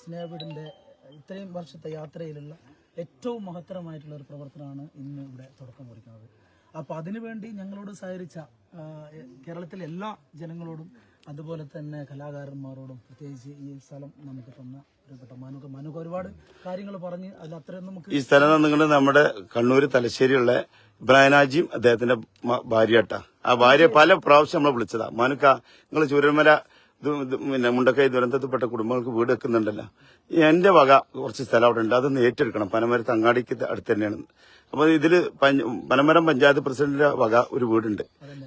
സ്നേഹവീടിന്റെ ഇത്രയും വർഷത്തെ യാത്രയിലുള്ള ഏറ്റവും മഹത്തരമായിട്ടുള്ള ഒരു പ്രവർത്തനമാണ് ഇന്ന് ഇവിടെ തുടക്കം കുറിക്കുന്നത്. അപ്പോൾ അതിനുവേണ്ടി ഞങ്ങളോട് സഹകരിച്ച കേരളത്തിലെ എല്ലാ ജനങ്ങളോടും അതുപോലെ തന്നെ കലാകാരന്മാരോടും പ്രത്യേകിച്ച് ഈ സ്ഥലം നമുക്ക് തന്ന ഒരുപാട് കാര്യങ്ങൾ പറഞ്ഞ് അതിൽ അത്രയും നമുക്ക് ഈ സ്ഥലം നിങ്ങൾ നമ്മുടെ കണ്ണൂർ തലശ്ശേരിയുള്ള ഇബ്രാഹിനാജിയും അദ്ദേഹത്തിന്റെ ഭാര്യ ആ ഭാര്യ പല പ്രാവശ്യം നമ്മളെ വിളിച്ചതാ. മനുക്ക നിങ്ങൾ ചൂരന്മല പിന്നെ മുണ്ടക്കൈ ദുരന്തത്തിൽപ്പെട്ട കുടുംബങ്ങൾക്ക് വീട് വെക്കുന്നുണ്ടല്ലോ. എന്റെ വക കുറച്ച് സ്ഥലം അവിടെ ഉണ്ട്. അതൊന്ന് ഏറ്റെടുക്കണം. പനമരത്ത് അങ്ങാടിക്ക് അടുത്ത് തന്നെയാണ്. അപ്പൊ ഇതിൽ പനമരം പഞ്ചായത്ത് പ്രസിഡന്റിന്റെ വക ഒരു വീടുണ്ട്.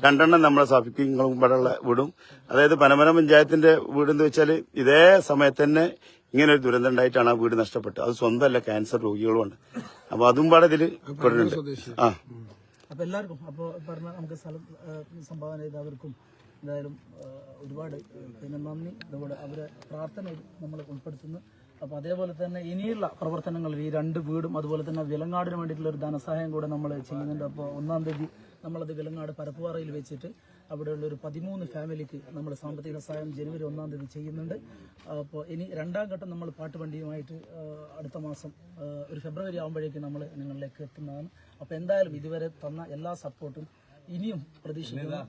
രണ്ടെണ്ണം നമ്മളെ സഫിക്കിങ്ങളും ഇവിടെയുള്ള വീടും. അതായത് പനമരം പഞ്ചായത്തിന്റെ വീടെന്ന് വെച്ചാൽ ഇതേ സമയത്ത് തന്നെ ഇങ്ങനെ ഒരു ദുരന്തം ഉണ്ടായിട്ടാണ് ആ വീട് നഷ്ടപ്പെട്ടത്. അത് സ്വന്തമല്ല ക്യാൻസർ രോഗികളുമാണ്. അപ്പൊ അതും പാടെ ഇതിൽ പെടുന്നുണ്ട്. ആ. അപ്പോൾ എല്ലാവർക്കും അപ്പോൾ പറഞ്ഞ നമുക്ക് സ്ഥലം സംഭാവന ചെയ്തവർക്കും എന്തായാലും ഒരുപാട് പിന്നെ നന്ദി അതുപോലെ അവരെ പ്രാർത്ഥനയിൽ നമ്മൾ ഉൾപ്പെടുത്തുന്നു. അപ്പോൾ അതേപോലെ തന്നെ ഇനിയുള്ള പ്രവർത്തനങ്ങൾ ഈ രണ്ട് വീടും അതുപോലെ തന്നെ വിലങ്ങാടിന് വേണ്ടിയിട്ടുള്ള ഒരു ധനസഹായം കൂടെ നമ്മൾ ചെയ്യുന്നുണ്ട്. അപ്പോൾ ഒന്നാം തീയതി നമ്മളത് വിലങ്ങാട് പരപ്പുപാറയിൽ വെച്ചിട്ട് അവിടെയുള്ള ഒരു പതിമൂന്ന് ഫാമിലിക്ക് നമ്മൾ സാമ്പത്തിക സഹായം ജനുവരി ഒന്നാം തീയതി ചെയ്യുന്നുണ്ട്. അപ്പോൾ ഇനി രണ്ടാം ഘട്ടം നമ്മൾ പാട്ടുവണ്ടിയുമായിട്ട് അടുത്ത മാസം ഒരു ഫെബ്രുവരി ആകുമ്പോഴേക്കും നമ്മൾ നിങ്ങളിലേക്ക് എത്തുന്നതാണ്. അപ്പോൾ എന്തായാലും ഇതുവരെ തന്ന എല്ലാ സപ്പോർട്ടും ഇനിയും പ്രതീക്ഷിക്കുന്നു.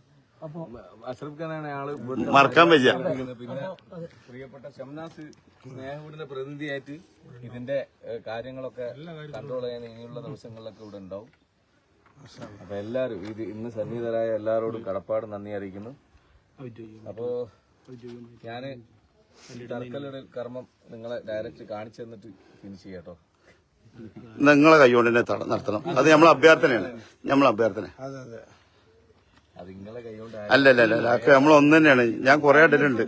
അഷ്റഫ് ഖാനാണ് ആൾ മറക്കാൻ വയ്യ. പിന്നെ പ്രിയപ്പെട്ട ഷംനാസ് സ്നേഹവീടിന്റെ പ്രതിനിധിയായിട്ട് ഇതിന്റെ കാര്യങ്ങളൊക്കെ കൺട്രോൾ ചെയ്യാൻ ഇനിയുള്ള ദിവസങ്ങളിലൊക്കെ ഇവിടെ ഉണ്ടാവും. അപ്പൊ എല്ലാരും ഇത് ഇന്ന് സന്നിഹിതരായ എല്ലാരോടും കടപ്പാട് നന്ദി അറിയിക്കുന്നു. അപ്പോ ഞാൻ തറക്കല്ലിടൽ കർമ്മം നിങ്ങളെ ഡയറക്റ്റ് കാണിച്ചു തന്നിട്ട് ഫിനിഷ് ചെയ്യാട്ടോ. നിങ്ങളെ കൈകൊണ്ട് തന്നെ നടത്തണം. അത് നമ്മളെ അഭ്യർത്ഥനയാണ്. നമ്മളെ അഭ്യർത്ഥന. അതെ കൈകൊണ്ട് അല്ല അല്ല അല്ല അല്ല നമ്മൾ ഒന്ന് തന്നെയാണ്. ഞാൻ കുറെ ഇടലുണ്ട്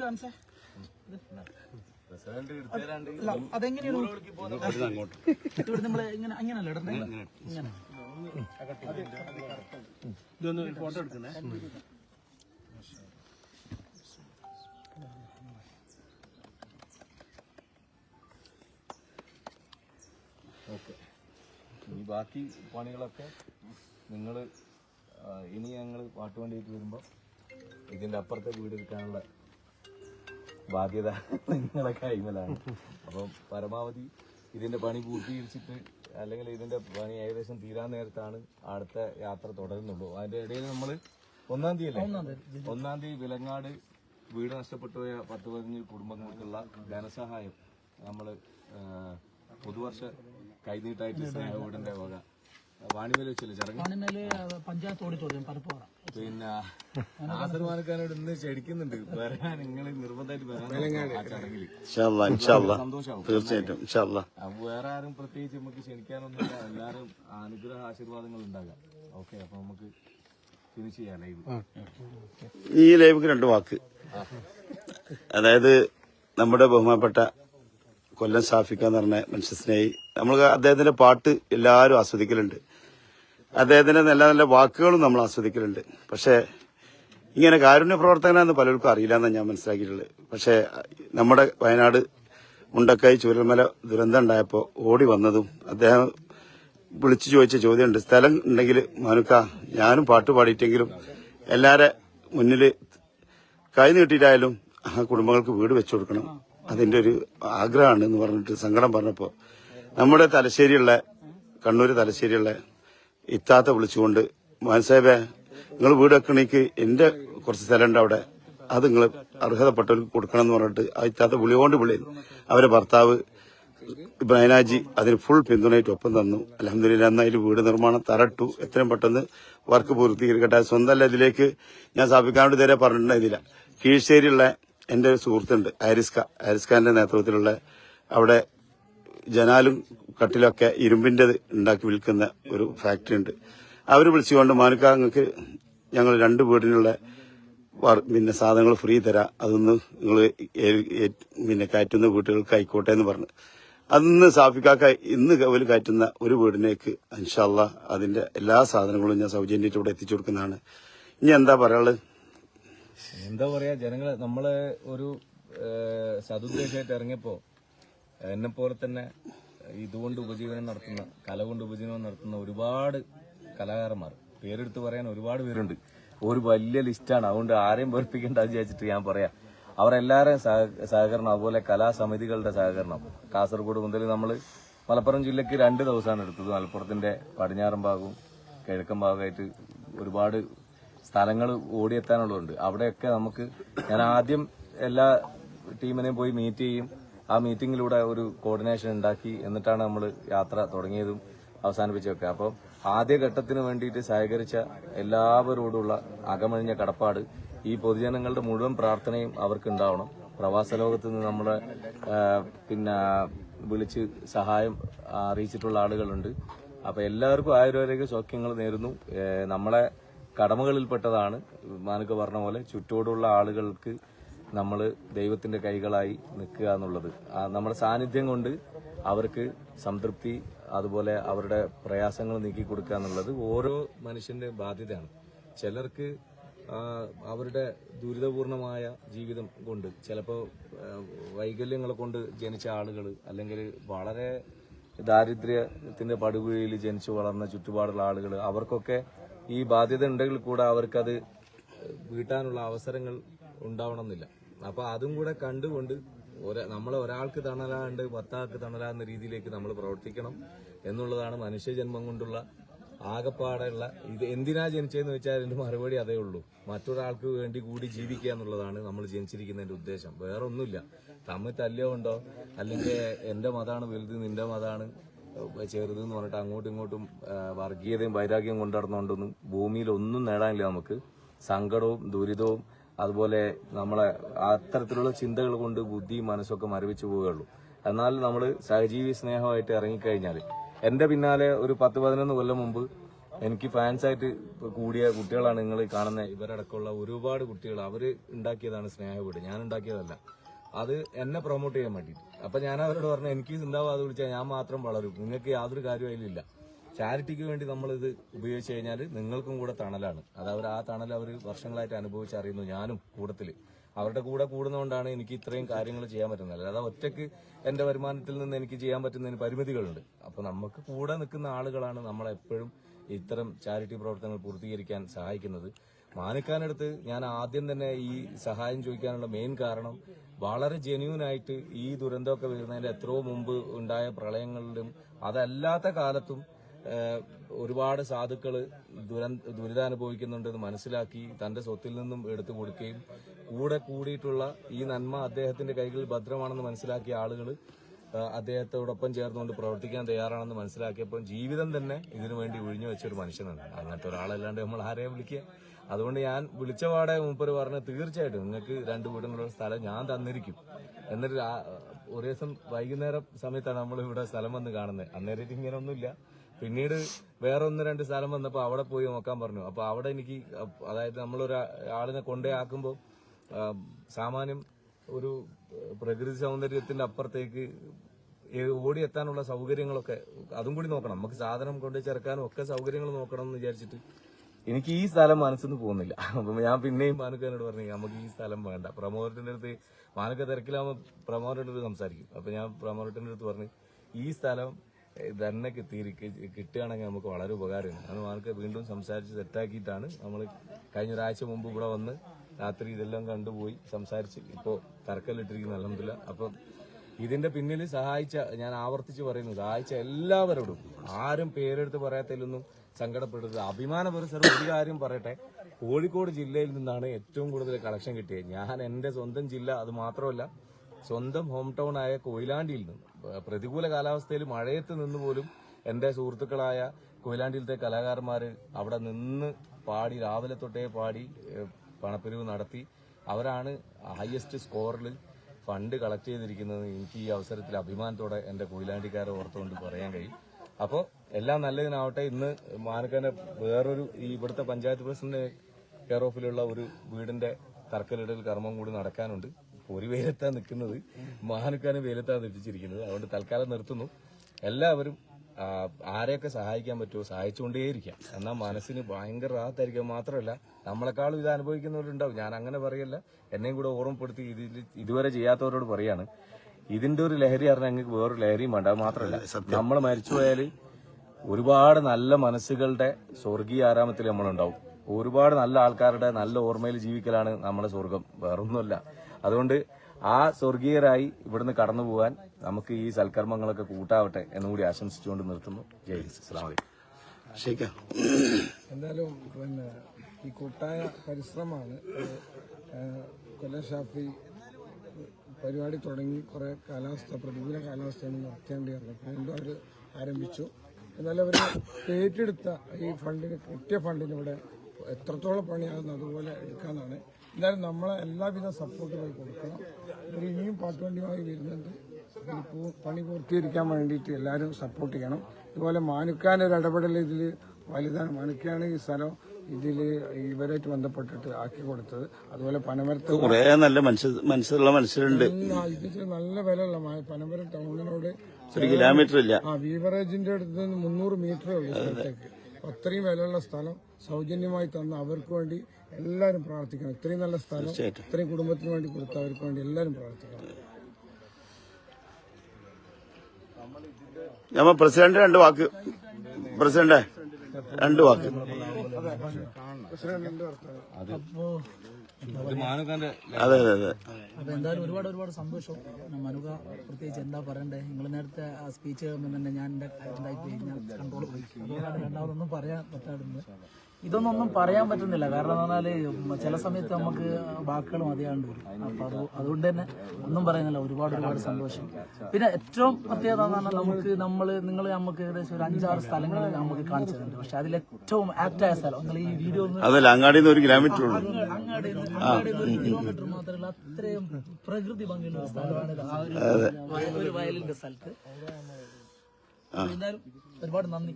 ഓക്കെ. ഈ ബാക്കി പണികളൊക്കെ നിങ്ങൾ ഇനി ഞങ്ങൾ പാട്ടുവണ്ടിയിട്ട് വരുമ്പോൾ ഇതിന്റെ അപ്പുറത്തെ വീട് എടുക്കാനുള്ള ബാധ്യത നിങ്ങളെ കൈമലാണ് അപ്പം പരമാവധി ഇതിന്റെ പണി പൂർത്തീകരിച്ചിട്ട് അല്ലെങ്കിൽ ഇതിന്റെ പണി ഏകദേശം തീരാൻ നേരത്താണ് അടുത്ത യാത്ര തുടരുന്നുള്ളൂ. അതിന്റെ ഇടയിൽ നമ്മൾ ഒന്നാം തീയതി അല്ലേ? ഒന്നാം തീയതി. വിലങ്ങാട് വീട് നഷ്ടപ്പെട്ടു പോയ പത്ത് പതിനഞ്ച് കുടുംബങ്ങൾക്കുള്ള ധനസഹായം നമ്മൾ പുതുവർഷ കൈനീട്ടായിട്ട് സ്നേഹവീടിന്റെ വക വാണിമേൽ വെച്ചല്ലേ ചടങ്ങ്? മണ്ണിമേൽ പഞ്ചായത്ത് ഓഡിറ്റോറിയം പരപ്പുറ പിന്നെ ആസർമാനക്കാരോട് ഇന്ന് ക്ഷണിക്കുന്നുണ്ട്. വരാൻ നിങ്ങൾ നിർബന്ധമായിട്ട് വരാൻ ആ ഇൻഷാല്ലാ സന്തോഷമാവും തീർച്ചയായിട്ടും വേറെ ആരും പ്രത്യേകിച്ച് നമുക്ക് ക്ഷണിക്കാനൊന്നുമില്ല. എല്ലാരും അനുഗ്രഹ ആശീർവാദങ്ങൾ ഉണ്ടാകാം. ഓക്കെ അപ്പൊ നമുക്ക് ഫിനിഷ് ചെയ്യാം ലൈവ്. ഈ ലൈവിക്ക് രണ്ട് വാക്ക്. അതായത് നമ്മുടെ ബഹുമാനപ്പെട്ട കൊല്ലം സാഫിക്ക എന്ന് പറഞ്ഞ മനുഷ്യസ്നേഹി നമ്മൾ അദ്ദേഹത്തിന്റെ പാട്ട് എല്ലാവരും ആസ്വദിക്കലുണ്ട്. അദ്ദേഹത്തിന്റെ നല്ല നല്ല വാക്കുകളും നമ്മൾ ആസ്വദിക്കലുണ്ട്. പക്ഷേ ഇങ്ങനെ കാരുണ്യ പ്രവർത്തകനാന്ന് പലർക്കും അറിയില്ല എന്നാണ് ഞാൻ മനസ്സിലാക്കിയിട്ടുള്ളത്. പക്ഷേ നമ്മുടെ വയനാട് മുണ്ടക്കൈ ചൂരൽമല ദുരന്തം ഉണ്ടായപ്പോൾ ഓടി വന്നതും അദ്ദേഹം വിളിച്ചു ചോദിച്ച ചോദ്യമുണ്ട്. സ്ഥലം ഉണ്ടെങ്കിൽ മാനുക്ക ഞാനും പാട്ട് പാടിയിട്ടെങ്കിലും എല്ലാരെ മുന്നിൽ കൈ നീട്ടിയിട്ടായാലും ആ കുടുംബങ്ങൾക്ക് വീട് വെച്ചു കൊടുക്കണം. അതിന്റെ ഒരു ആഗ്രഹമാണ് എന്ന് പറഞ്ഞിട്ട് സങ്കടം പറഞ്ഞപ്പോൾ നമ്മുടെ തലശ്ശേരിയുള്ള കണ്ണൂർ തലശ്ശേരിയുള്ള ഇത്താത്ത വിളിച്ചുകൊണ്ട് മനസ്സേബേ നിങ്ങൾ വീട് വെക്കണേക്ക് എന്റെ കുറച്ച് സ്ഥലമുണ്ട് അവിടെ. അത് നിങ്ങൾ അർഹതപ്പെട്ടവർക്ക് കൊടുക്കണം എന്ന് പറഞ്ഞിട്ട് ആ ഇത്താത്ത വിളിയോണ്ട് വിളി അവരെ ഭർത്താവ് ബൈനാജി അതിന് ഫുൾ പിന്തുണയിട്ട് ഒപ്പം തന്നു. അലഹമില്ല അന്ന് അതിൽ വീട് നിർമ്മാണം തരട്ടു. എത്രയും പെട്ടെന്ന് വർക്ക് പൂർത്തീകരിക്കട്ടെ. സ്വന്തമല്ല ഇതിലേക്ക് ഞാൻ സ്ഥാപിക്കാനോട് ഇതുവരെ പറഞ്ഞിട്ടുണ്ടായിരുന്നില്ല. കീഴ്ശ്ശേരിയുള്ള എന്റെ ഒരു സുഹൃത്തുണ്ട് ആരിസ്ക. ആരിസ്ഖാന്റെ നേതൃത്വത്തിലുള്ള അവിടെ ജനാലും കട്ടിലൊക്കെ ഇരുമ്പിന്റെ ഉണ്ടാക്കി വിൽക്കുന്ന ഒരു ഫാക്ടറി ഉണ്ട്. അവർ വിളിച്ചുകൊണ്ട് മാനുക്കാങ്ങൾക്ക് ഞങ്ങൾ രണ്ട് വീടിനുള്ള പിന്നെ സാധനങ്ങൾ ഫ്രീ തരാം. അതൊന്ന് നിങ്ങൾ പിന്നെ കയറ്റുന്ന വീട്ടുകൾക്ക് ആയിക്കോട്ടെ എന്ന് പറഞ്ഞു. അന്ന് സാഫിക്കാക്ക ഇന്ന് കവൽ കയറ്റുന്ന ഒരു വീടിനേക്ക് അൻഷല്ല അതിന്റെ എല്ലാ സാധനങ്ങളും ഞാൻ സൗജന്യമായിട്ട് ഇവിടെ എത്തിച്ചു കൊടുക്കുന്നതാണ്. ഇനി എന്താ പറയാൾ? എന്താ പറയാ ജനങ്ങൾ നമ്മൾ ഒരു സതുദ്ദേശമായിട്ട് ഇറങ്ങിയപ്പോ എന്നെ പോലെ തന്നെ ഇതുകൊണ്ട് ഉപജീവനം നടത്തുന്ന കല കൊണ്ട് ഉപജീവനം നടത്തുന്ന ഒരുപാട് കലാകാരന്മാർ. പേരെടുത്ത് പറയാൻ ഒരുപാട് പേരുണ്ട്. ഒരു വലിയ ലിസ്റ്റാണ്. അതുകൊണ്ട് ആരെയും വെറുപ്പിക്കേണ്ട വിചാരിച്ചിട്ട് ഞാൻ പറയാം. അവരെല്ലാവരെയും സഹ- സഹകരണം അതുപോലെ കലാസമിതികളുടെ സഹകരണം. കാസർഗോഡ് മുതൽ നമ്മൾ മലപ്പുറം ജില്ലയ്ക്ക് രണ്ട് ദിവസമാണ് എടുത്തത്. മലപ്പുറത്തിന്റെ പടിഞ്ഞാറൻ ഭാഗവും കിഴക്കൻ ഭാഗമായിട്ട് ഒരുപാട് സ്ഥലങ്ങൾ ഓടിയെത്താനുള്ളതുണ്ട്. അവിടെയൊക്കെ നമുക്ക് ഞാൻ ആദ്യം എല്ലാ ടീമിനെയും പോയി മീറ്റ് ചെയ്യും. ആ മീറ്റിംഗിലൂടെ ഒരു കോർഡിനേഷൻ ഉണ്ടാക്കി എന്നിട്ടാണ് നമ്മൾ യാത്ര തുടങ്ങിയതും അവസാനിപ്പിച്ചതൊക്കെ. അപ്പോൾ ആദ്യഘട്ടത്തിന് വേണ്ടിയിട്ട് സഹകരിച്ച എല്ലാവരോടുള്ള അകമഴിഞ്ഞ കടപ്പാട് ഈ പൊതുജനങ്ങളുടെ മുഴുവൻ പ്രാർത്ഥനയും അവർക്ക് ഉണ്ടാവണം പ്രവാസ ലോകത്ത് നിന്ന് നമ്മളെ പിന്നെ വിളിച്ച് സഹായം അറിയിച്ചിട്ടുള്ള ആളുകളുണ്ട്. അപ്പൊ എല്ലാവർക്കും ആയുർവേദിക സൗഖ്യങ്ങൾ നേരുന്നു. നമ്മളെ കടമകളിൽപ്പെട്ടതാണ്. മാനൊക്കെ പറഞ്ഞ പോലെ ചുറ്റോടുള്ള ആളുകൾക്ക് നമ്മൾ ദൈവത്തിന്റെ കൈകളായി നിൽക്കുക എന്നുള്ളത്. നമ്മുടെ സാന്നിധ്യം കൊണ്ട് അവർക്ക് സംതൃപ്തി അതുപോലെ അവരുടെ പ്രയാസങ്ങൾ നീക്കി കൊടുക്കുക എന്നുള്ളത് ഓരോ മനുഷ്യന്റെ ബാധ്യതയാണ്. ചിലർക്ക് അവരുടെ ദുരിതപൂർണമായ ജീവിതം കൊണ്ട് ചിലപ്പോൾ വൈകല്യങ്ങൾ കൊണ്ട് ജനിച്ച ആളുകൾ അല്ലെങ്കിൽ വളരെ ദാരിദ്ര്യത്തിന്റെ പടുകുഴിയിൽ ജനിച്ചു വളർന്ന ചുറ്റുപാടുള്ള ആളുകൾ അവർക്കൊക്കെ ഈ ബാധ്യത ഉണ്ടെങ്കിൽ കൂടെ അവർക്കത് വീട്ടാനുള്ള അവസരങ്ങൾ ഉണ്ടാവണമെന്നില്ല. അപ്പൊ അതും കൂടെ കണ്ടുകൊണ്ട് നമ്മൾ ഒരാൾക്ക് തണലാണ്ട് പത്താൾക്ക് തണലാകുന്ന രീതിയിലേക്ക് നമ്മൾ പ്രവർത്തിക്കണം എന്നുള്ളതാണ് മനുഷ്യജന്മം കൊണ്ടുള്ള ആകപ്പാടുള്ള ഇത്. എന്തിനാ ജനിച്ചതെന്ന് വെച്ചാൽ അതിന്റെ മറുപടി അതേ ഉള്ളൂ. മറ്റൊരാൾക്ക് വേണ്ടി കൂടി ജീവിക്കുക എന്നുള്ളതാണ് നമ്മൾ ജനിച്ചിരിക്കുന്നതിന്റെ ഉദ്ദേശം. വേറെ ഒന്നുമില്ല തമ്മിൽ തല്ലോ ഉണ്ടോ അല്ലെങ്കിൽ എന്റെ മതാണ് വലുത് നിന്റെ മതാണ് ചെറുത് എന്ന് പറഞ്ഞിട്ട് അങ്ങോട്ടും ഇങ്ങോട്ടും വർഗീയതയും വൈരാഗ്യവും കൊണ്ടുനടന്നുകൊണ്ടൊന്നും ഭൂമിയിൽ ഒന്നും നേടാനില്ല നമുക്ക്. സങ്കടവും ദുരിതവും അതുപോലെ നമ്മളെ അത്തരത്തിലുള്ള ചിന്തകൾ കൊണ്ട് ബുദ്ധിയും മനസ്സൊക്കെ മരവിച്ചു പോവുകയുള്ളൂ. എന്നാൽ നമ്മൾ സഹജീവി സ്നേഹമായിട്ട് ഇറങ്ങിക്കഴിഞ്ഞാൽ എന്റെ പിന്നാലെ ഒരു പത്ത് പതിനൊന്ന് കൊല്ലം മുമ്പ് എനിക്ക് ഫാൻസായിട്ട് കൂടിയ കുട്ടികളാണ് നിങ്ങൾ കാണുന്ന ഇവരടക്കമുള്ള ഒരുപാട് കുട്ടികൾ. അവർ ഉണ്ടാക്കിയതാണ് സ്നേഹവീട് ഞാൻ ഉണ്ടാക്കിയതല്ല. അത് എന്നെ പ്രൊമോട്ട് ചെയ്യാൻ വേണ്ടിയിട്ട്. അപ്പം ഞാൻ അവരോട് പറഞ്ഞു എനിക്ക് ചിന്താവാദം വിളിച്ചാൽ ഞാൻ മാത്രം വളരും. നിങ്ങൾക്ക് യാതൊരു കാര്യവും അതിലില്ല. ചാരിറ്റിക്ക് വേണ്ടി നമ്മളിത് ഉപയോഗിച്ച് കഴിഞ്ഞാൽ നിങ്ങൾക്കും കൂടെ തണലാണ്. അത് അവർ ആ തണൽ അവർ വർഷങ്ങളായിട്ട് അനുഭവിച്ചറിയുന്നു ഞാനും കൂടത്തിൽ. അവരുടെ കൂടെ കൂടുന്നതുകൊണ്ടാണ് എനിക്ക് ഇത്രയും കാര്യങ്ങൾ ചെയ്യാൻ പറ്റുന്നത്. അല്ലാതെ ഒറ്റയ്ക്ക് എന്റെ വരുമാനത്തിൽ നിന്ന് എനിക്ക് ചെയ്യാൻ പറ്റുന്നതിന് പരിമിതികളുണ്ട്. അപ്പൊ നമുക്ക് കൂടെ നിൽക്കുന്ന ആളുകളാണ് നമ്മളെപ്പോഴും ഇത്തരം ചാരിറ്റി പ്രവർത്തനങ്ങൾ പൂർത്തീകരിക്കാൻ സഹായിക്കുന്നത്. മാനിക്കാനടുത്ത് ഞാൻ ആദ്യം തന്നെ ഈ സഹായം ചോദിക്കാനുള്ള മെയിൻ കാരണം വളരെ ജെന്യൂൻ ആയിട്ട് ഈ ദുരന്തമൊക്കെ വരുന്നതിന്റെ എത്രയോ മുമ്പ് ഉണ്ടായ പ്രളയങ്ങളിലും അതല്ലാത്ത കാലത്തും ഒരുപാട് സാധുക്കൾ ദുര ദുരിതാനുഭവിക്കുന്നുണ്ടെന്ന് മനസ്സിലാക്കി തന്റെ സ്വത്തിൽ നിന്നും എടുത്തു കൊടുക്കുകയും കൂടെ കൂടിയിട്ടുള്ള ഈ നന്മ അദ്ദേഹത്തിന്റെ കൈകളിൽ ഭദ്രമാണെന്ന് മനസ്സിലാക്കിയ ആളുകൾ അദ്ദേഹത്തോടൊപ്പം ചേർന്നുകൊണ്ട് പ്രവർത്തിക്കാൻ തയ്യാറാണെന്ന് മനസ്സിലാക്കിയപ്പോൾ ജീവിതം തന്നെ ഇതിനു വേണ്ടി ഒഴിഞ്ഞു വെച്ച ഒരു മനുഷ്യനാണ്. അങ്ങനത്തെ ഒരാളല്ലാണ്ട് നമ്മൾ ആരെയും വിളിക്കുക? അതുകൊണ്ട് ഞാൻ വിളിച്ച പാടെ മൂപ്പര് പറഞ്ഞ തീർച്ചയായിട്ടും നിങ്ങൾക്ക് രണ്ട് വീടിനുള്ള സ്ഥലം ഞാൻ തന്നിരിക്കും. എന്നിട്ട് ഒരു ദിവസം വൈകുന്നേരം സമയത്താണ് നമ്മൾ ഇവിടെ സ്ഥലം വന്ന് കാണുന്നത്. അന്നേരം ഇങ്ങനെ ഒന്നുമില്ല പിന്നീട് വേറെ ഒന്ന് രണ്ട് സ്ഥലം വന്നപ്പോൾ അവിടെ പോയി നോക്കാൻ പറഞ്ഞു. അപ്പൊ അവിടെ എനിക്ക് അതായത് നമ്മളൊരു ആളിനെ കൊണ്ടേ ആക്കുമ്പോൾ സാമാന്യം ഒരു പ്രകൃതി സൗന്ദര്യത്തിന്റെ അപ്പുറത്തേക്ക് ഓടി എത്താനുള്ള സൗകര്യങ്ങളൊക്കെ അതും കൂടി നോക്കണം. നമുക്ക് സാധനം കൊണ്ട് ചേർക്കാനും ഒക്കെ സൗകര്യങ്ങൾ നോക്കണം എന്ന് വിചാരിച്ചിട്ട് എനിക്ക് ഈ സ്ഥലം മനസ്സിന്ന് പോകുന്നില്ല. അപ്പൊ ഞാൻ പിന്നെയും മാനുക്കാനോട് പറഞ്ഞു നമുക്ക് ഈ സ്ഥലം വേണ്ട. പ്രമോദത്തിന്റെ അടുത്ത് മാനുക്ക തിരക്കിലാവുമ്പോൾ പ്രമോദന്റെ അടുത്ത് സംസാരിക്കും. അപ്പൊ ഞാൻ പ്രമോദത്തിന്റെ അടുത്ത് പറഞ്ഞു ഈ സ്ഥലം തന്നെ കിട്ടി കിട്ടുകയാണെങ്കിൽ നമുക്ക് വളരെ ഉപകാരമാണ്. അത് മാർക്ക് വീണ്ടും സംസാരിച്ച് സെറ്റാക്കിയിട്ടാണ് നമ്മൾ കഴിഞ്ഞ ഒരാഴ്ച മുമ്പ് ഇവിടെ വന്ന് രാത്രി ഇതെല്ലാം കണ്ടുപോയി സംസാരിച്ച് ഇപ്പോൾ തിരക്കല്ലിട്ടിരിക്കുന്ന അലഹമില്ല അപ്പം ഇതിന്റെ പിന്നിൽ സഹായിച്ച ഞാൻ ആവർത്തിച്ച് പറയുന്നു സഹായിച്ച എല്ലാവരോടും ആരും പേരെടുത്ത് പറയാത്തതിലൊന്നും സങ്കടപ്പെടരുത്. അഭിമാന പരിസരം ഒരു കാര്യം പറയട്ടെ. കോഴിക്കോട് ജില്ലയിൽ നിന്നാണ് ഏറ്റവും കൂടുതൽ കളക്ഷൻ കിട്ടിയത്. ഞാൻ എന്റെ സ്വന്തം ജില്ല അത് മാത്രമല്ല സ്വന്തം ഹോം ടൗൺ ആയ കൊയിലാണ്ടിയിൽ നിന്ന് പ്രതികൂല കാലാവസ്ഥയിൽ മഴയത്ത് നിന്ന് പോലും എന്റെ സുഹൃത്തുക്കളായ കൊയിലാണ്ടിയിലത്തെ കലാകാരന്മാർ അവിടെ നിന്ന് പാടി രാവിലെ തൊട്ടേ പാടി പണപ്പിരിവ് നടത്തി. അവരാണ് ഹയസ്റ്റ് സ്കോറിൽ ഫണ്ട് കളക്ട് ചെയ്തിരിക്കുന്നത്. എനിക്ക് ഈ അവസരത്തിൽ അഭിമാനത്തോടെ എന്റെ കൊയിലാണ്ടിക്കാരെ ഓർത്തുകൊണ്ട് പറയാൻ കഴിയും. അപ്പോൾ എല്ലാം നല്ലതിനാവട്ടെ. ഇന്ന് മാനക്കാന്റെ വേറൊരു ഈ ഇവിടുത്തെ പഞ്ചായത്ത് പ്രസിഡന്റ് കെയർ ഓഫിലുള്ള ഒരു വീടിന്റെ തറക്കല്ലിടൽ കർമ്മം കൂടി നടക്കാനുണ്ട്. ഒരു വെയിലത്താ നിൽക്കുന്നത്. മഹാനുക്കാനും വെയിലത്താ നിർത്തിച്ചിരിക്കുന്നത് അതുകൊണ്ട് തൽക്കാലം നിർത്തുന്നു. എല്ലാവരും ആരെയൊക്കെ സഹായിക്കാൻ പറ്റുമോ സഹായിച്ചുകൊണ്ടേയിരിക്കാം. എന്നാൽ മനസ്സിന് ഭയങ്കര റാഹത്തായിരിക്കുക മാത്രമല്ല നമ്മളെക്കാളും ഇത് അനുഭവിക്കുന്നവരുണ്ടാവും. ഞാൻ അങ്ങനെ പറയല്ല. എന്നെയും കൂടെ ഓർമ്മപ്പെടുത്തി ഇതിൽ ഇതുവരെ ചെയ്യാത്തവരോട് പറയാണ്. ഇതിന്റെ ഒരു ലഹരി അറിഞ്ഞാൽ ഞങ്ങൾക്ക് വേറൊരു ലഹരിയും വേണ്ട. അത് മാത്രമല്ല നമ്മൾ മരിച്ചുപോയാൽ ഒരുപാട് നല്ല മനസ്സുകളുടെ സ്വർഗീയ ആരാമത്തിൽ നമ്മളുണ്ടാവും. ഒരുപാട് നല്ല ആൾക്കാരുടെ നല്ല ഓർമ്മയിൽ ജീവിക്കലാണ് നമ്മുടെ സ്വർഗം. വേറൊന്നുമല്ല. അതുകൊണ്ട് ആ സ്വർഗീയരായി ഇവിടുന്ന് കടന്നു പോകാൻ നമുക്ക് ഈ സൽക്കർമ്മങ്ങളൊക്കെ കൂട്ടാവട്ടെ എന്നുകൂടി ആശംസിച്ചുകൊണ്ട് നിർത്തുന്നു. ജയ് ഹിന്ദ്. അസ്ലാം അലൈക്കും. എന്തായാലും പിന്നെ ഈ കൂട്ടായ പരിശ്രമമാണ്. കൊല്ല ഷാഫി പരിപാടി തുടങ്ങി കുറേ കാലാവസ്ഥ പ്രതികൂല കാലാവസ്ഥയാണ് നടത്തേണ്ടി വന്നത്. വീണ്ടും അവർ ആരംഭിച്ചു. എന്നാലും അവർ ഏറ്റെടുത്ത ഈ ഫണ്ടിന് കിട്ടിയ ഫണ്ടിന് ഇവിടെ എത്രത്തോളം പണിയാകുന്നു അതുപോലെ എടുക്കാന്നാണ് എന്തായാലും നമ്മളെ എല്ലാവിധ സപ്പോർട്ടും പോയി കൊടുക്കണം ഒരു ഇനിയും പാട്ടുവണ്ടിയുമായി വരുന്നുണ്ട്. ഇതിൽ പണി പൂർത്തീകരിക്കാൻ വേണ്ടിയിട്ട് എല്ലാവരും സപ്പോർട്ട് ചെയ്യണം. ഇതുപോലെ മാനുക്കാന്റെ ഒരു ഇടപെടൽ ഇതിൽ വലുതാണ്. മാനുക്കാണ് ഈ സ്ഥലം ഇതിൽ ഇവരായിട്ട് ബന്ധപ്പെട്ടിട്ട് ആക്കി കൊടുത്തത്. അതുപോലെ പനമരത്ത് കുറേ നല്ല മനുഷ്യ മനസ്സുള്ള മനുഷ്യരുണ്ട്. നല്ല- വിലയുള്ള പനമര ടൗണിനോട് ഒരു കിലോമീറ്റർ ഇല്ല. ആ ബീവറേജിന്റെ അടുത്ത് നിന്ന് മുന്നൂറ് മീറ്ററേ ഉള്ളൂ സ്ഥലത്തേക്ക്. അത്രയും വിലയുള്ള സ്ഥലം സൗജന്യമായി തന്ന അവർക്ക് വേണ്ടി എല്ലാവരും പ്രാർത്ഥിക്കണം. ഇത്രയും നല്ല സ്ഥലം. ഇത്രയും കുടുംബത്തിന് വേണ്ടി കൊടുത്ത അവർക്ക് വേണ്ടി എല്ലാവരും പ്രാർത്ഥിക്കണം. നമ്മ പ്രസിഡന്റ് രണ്ട് വാക്ക്. പ്രസിഡന്റ് രണ്ട് വാക്ക്. അതെ അതെ അതെ. അപ്പൊ എന്തായാലും ഒരുപാട് ഒരുപാട് സന്തോഷം. മനുക പ്രത്യേകിച്ച് എന്താ പറയണ്ടേ? നിങ്ങൾ നേരത്തെ ആ സ്പീച്ച് തന്നെ ഞാൻ എന്റെ കൺട്രോൾ പോയി. അതുകൊണ്ടാണ് രണ്ടാമതൊന്നും പറയാൻ പറ്റാറുണ്ട് ഇതൊന്നും ഒന്നും പറയാൻ പറ്റുന്നില്ല. കാരണം എന്ന് പറഞ്ഞാൽ ചില സമയത്ത് നമുക്ക് വാക്കുകൾ മതിയാണ്ട് വരും. അപ്പൊ അത് അതുകൊണ്ട് തന്നെ ഒന്നും പറയുന്നില്ല. ഒരുപാട് ഒരുപാട് സന്തോഷം. പിന്നെ ഏറ്റവും പ്രത്യേകത എന്ന് പറഞ്ഞാൽ നമുക്ക് നമ്മൾ നിങ്ങൾ നമുക്ക് ഏകദേശം ഒരു അഞ്ചാറ് സ്ഥലങ്ങൾ നമുക്ക് കാണിച്ചു തരുന്നുണ്ട്. പക്ഷെ അതിൽ ഏറ്റവും ആക്റ്റായ സ്ഥലം നിങ്ങൾ ഈ വീഡിയോ അതല്ല അങ്ങാടിന്ന് ഒരു കിലോമീറ്റർ ഉള്ളൂ. അങ്ങാടി അങ്ങാടി ഒരു കിലോമീറ്റർ മാത്രമല്ല അത്രയും പ്രകൃതി ഭംഗിയുള്ള ഒരു സ്ഥലമാണ് ആ ഒരു വയ- ഒരു വയലിന്റെ സ്ഥലത്ത്. എന്തായാലും ഒരുപാട് നന്ദി.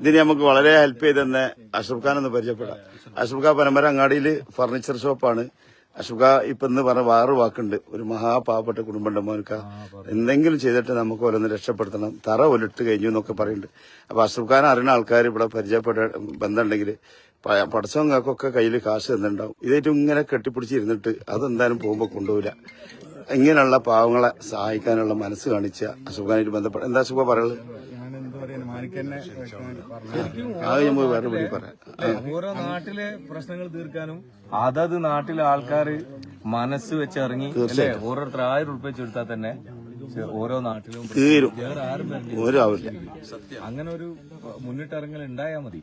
ഇതിന് നമുക്ക് വളരെ ഹെൽപ്പ് ചെയ്തെന്ന് അഷ്റഫ് ഖാൻ എന്ന് പരിചയപ്പെടാം. അഷ്റഫ് ഖാൻ പരമ്പര അങ്ങാടിയിൽ ഫർണിച്ചർ ഷോപ്പാണ് അഷ്റഫ് ഖാൻ ഇപ്പൊ ഇന്ന് പറഞ്ഞ വേറെ വാക്കുണ്ട്. ഒരു മഹാപാവപ്പെട്ട കുടുംബം മോനക്ക. എന്തെങ്കിലും ചെയ്തിട്ട് നമുക്ക് ഓരോന്ന് രക്ഷപ്പെടുത്തണം. തറ ഒലിട്ട് കഴിഞ്ഞു എന്നൊക്കെ പറയുന്നുണ്ട്. അപ്പൊ അഷ്റഫ് ഖാൻ അറിയുന്ന ആൾക്കാർ ഇവിടെ പരിചയപ്പെട്ട ബന്ധമുണ്ടെങ്കിൽ പടച്ചവങ്ങൾക്കൊക്കെ കയ്യിൽ കാശ് തന്നിട്ടുണ്ടാവും. ഇതായിട്ടും ഇങ്ങനെ കെട്ടിപ്പിടിച്ചിരുന്നിട്ട് അതെന്തായാലും പോകുമ്പോൾ കൊണ്ടുപോകില്ല ഇങ്ങനെയുള്ള പാവങ്ങളെ സഹായിക്കാനുള്ള മനസ്സ് കാണിച്ച അഷ്റഫ് ഖാനായിട്ട് ബന്ധപ്പെട്ട എന്താ അഷ്റഫ് പറയുള്ളൂ പറയുള്ളത് ഓരോ നാട്ടിലെ പ്രശ്നങ്ങൾ തീർക്കാനും അതത് നാട്ടിലെ ആൾക്കാർ മനസ്സ് വെച്ചിറങ്ങി അല്ലേ? ഓരോരുത്തർ ആയിരം ഉറുപ്പ്യ വെച്ചെടുത്താൽ തന്നെ ഓരോ നാട്ടിലും തീരും. അങ്ങനെ ഒരു മുന്നിട്ടിറങ്ങൽ ഉണ്ടായാൽ മതി.